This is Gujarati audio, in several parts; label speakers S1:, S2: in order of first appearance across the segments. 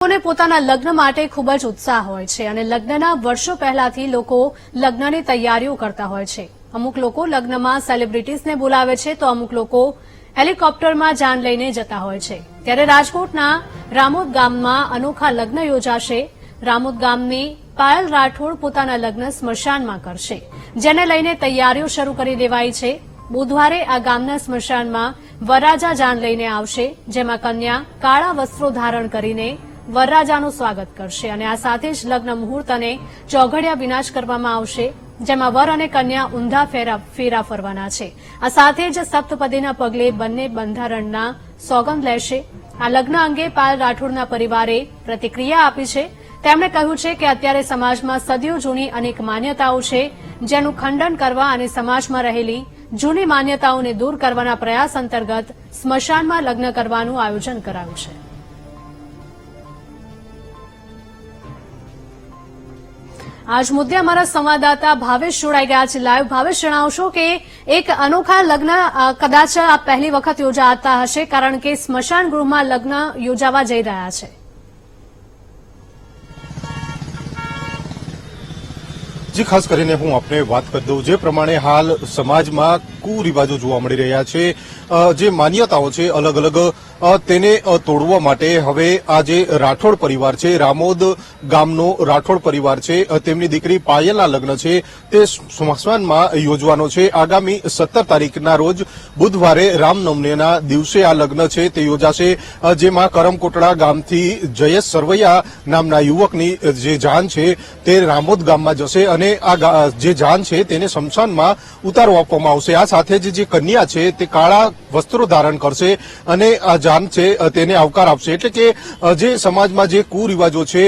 S1: લોકોને પોતાના લગ્ન માટે ખૂબ જ ઉત્સાહ હોય છે અને લગ્નના વર્ષો પહેલાથી લોકો લગ્નની તૈયારીઓ કરતા હોય છે. અમુક લોકો લગ્નમાં સેલિબ્રિટીઝને બોલાવે છે તો અમુક લોકો હેલિકોપ્ટરમાં જાન લઈને જતા હોય છે. ત્યારે રાજકોટના રામોદ ગામમાં અનોખા લગ્ન યોજાશે. રામોદ ગામની પાયલ રાઠોડ પોતાના લગ્ન સ્મશાનમાં કરશે, જેને લઈને તૈયારીઓ શરૂ કરી દેવાઈ છે. બુધવારે આ ગામના સ્મશાનમાં વરાજા જાન લઈને આવશે, જેમાં કન્યા કાળા વસ્ત્રો ધારણ કરીને વરરાજાનું સ્વાગત કરશે અને આ સાથે જ લગ્ન મુહૂર્ત અને ચોઘડિયા વિનાશ કરવામાં આવશે, જેમાં વર અને કન્યા ઊંધા ફેરા ફેરા ફરવાના છે. આ સાથે જ સપ્તપદીના પગલે બંને બંધારણના સોગંદ લેશે. આ લગ્ન અંગે પાલ રાઠોડના પરિવારે પ્રતિક્રિયા આપી છે. તેમણે કહ્યું છે કે અત્યારે સમાજમાં સદીઓ જૂની અનેક માન્યતાઓ છે, જેનું ખંડન કરવા અને સમાજમાં રહેલી જૂની માન્યતાઓને દૂર કરવાના પ્રયાસ અંતર્ગત સ્મશાનમાં લગ્ન કરવાનું આયોજન કરાયું છે. આજ મુદ્દે અમારા સંવાદદાતા ભાવેશ જોડાઈ ગયા છે લાઈવ ભાવેશ, જણાવશો કે એક અનોખા લગ્ન કદાચ આ પહેલી વખત યોજાતા હશે કારણ કે સ્મશાન ગૃહમાં લગ્ન યોજાવા જઈ રહ્યા છે.
S2: જી, ખાસ કરીને હું આપને વાત કરી દઉં. જે પ્રમાણે હાલ સમાજમાં કુરિવાજો જોવા મળી રહ્યા છે. જે માન્યતાઓ છે અલગ અલગ તેને તોડવા માટે હવે આ જે રાઠોડ પરિવાર છે, રામોદ ગામનો રાઠોડ પરિવાર છે તેમની દીકરી પાયલના લગ્ન છે, તે સ્મશાનમાં યોજવાનો છે. આગામી સત્તર તારીખના રોજ બુધવારે રામનવમીના દિવસે આ લગ્ન છે, તે યોજાશે. જેમાં કરમકોટડા ગામથી જયેશ સરવૈયા નામના યુવકની જે જાન છે, તે રામોદ ગામમાં જશે અને આ જે જાન છે તેને શમશાનમાં ઉતારો આપવામાં આવશે. આ સાથે જ જે કન્યા છે તે કાળા વસ્ત્રો ધારણ કરશે અને આ જાન છે તેને આવકાર આપશે. એટલે કે જે સમાજમાં જે કુરિવાજો છે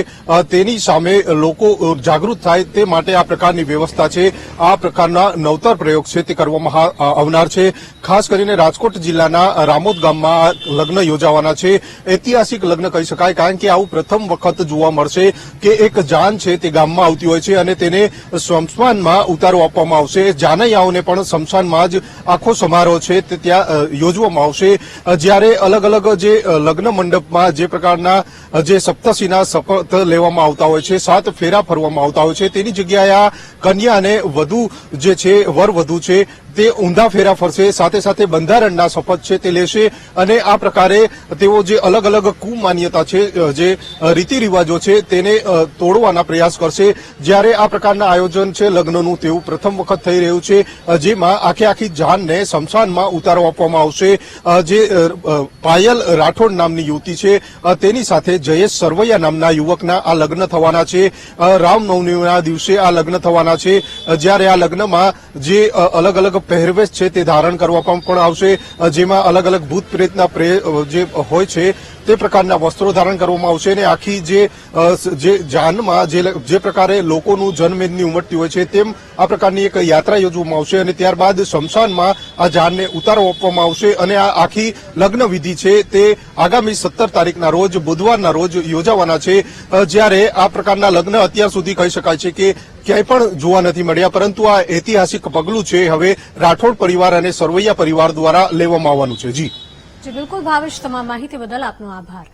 S2: તેની સામે લોકો જાગૃત થાય તે માટે આ પ્રકારની વ્યવસ્થા છે. આ પ્રકારના નવતર પ્રયોગ છે તે કરવામાં આવનાર છે. ખાસ કરીને રાજકોટ જિલ્લાના રામોદ ગામમાં લગ્ન યોજાવાના છે. ઐતિહાસિક લગ્ન કહી શકાય, કારણ કે આવું પ્રથમ વખત જોવા મળશે કે એક જાન છે તે ગામમાં આવતી હોય છે અને તેને સ્મશાનમાં ઉતારો આપવામાં આવશે. જાનૈયાઓને પણ સ્મશાનમાં જ આખો સમારોહ છે તે ત્યાં યોજવામાં આવશે. જ્યારે અલગ અલગ જે લગ્ન મંડપમાં જે પ્રકારના જે સપ્તસીના શપથ લેવામાં આવતા હોય છે, સાત ફેરા ફરવામાં આવતા હોય છે, તેની જગ્યાએ આ કન્યા અને વધુ જે છે વર વધુ છે તે ઊંધા ફેરા ફરશે, સાથે સાથે બંધારણના શપથ છે તે લેશે અને આ પ્રકારે તેઓ જે અલગ અલગ કુમાન્યતા છે જે રીતિ રિવાજો છે તેને તોડવાના પ્રયાસ કરશે. જ્યારે આ પ્રકારના આયોજન છે, લગ્નનું તેવું પ્રથમ વખત થઈ રહ્યું છે જેમાં આખે આખી જાનને શમશાનમાં ઉતારો આપવામાં આવશે. જે પાયલ રાઠોડ નામની યુવતી છે તેની સાથે જયેશ સરવૈયા નામના યુવકના આ લગ્ન થવાના છે. રામનવમીના દિવસે આ લગ્ન થવાના છે. જ્યારે આ લગ્નમાં જે અલગ અલગ પહેરવેશ છે તે ધારણ કરવામાં પણ આવશે જેમાં અલગ અલગ ભૂત પ્રેતના પ્રે- જે હોય છે તે પ્રકારના વસ્ત્રો ધારણ કરવામાં આવશે અને આખી જે જાનમાં જે જે પ્રકારે લોકોનું જનમેદની ઉમટતી હોય છે તેમ આ પ્રકારની એક યાત્રા યોજવામાં આવશે અને ત્યારબાદ શમશાનમાં આ જાનને ઉતારો આપવામાં આવશે અને આ આખી લગ્ન વિધિ છે તે આગામી સત્તર તારીખના રોજ, બુધવારના રોજ યોજાવાના છે. જ્યારે આ પ્રકારના લગ્ન અત્યાર સુધી કહી શકાય છે કે ક્યાંય પણ જોવા નથી મળ્યા, પરંતુ આ ઐતિહાસિક પગલું છે. હવે રાઠોડ પરિવાર અને સરવૈયા પરિવાર દ્વારા લેવામાં આવવાનું છે. જી.
S1: જી બિલકુલ ભાવેશ તમામ માહિતી બદલ આપનો આભાર.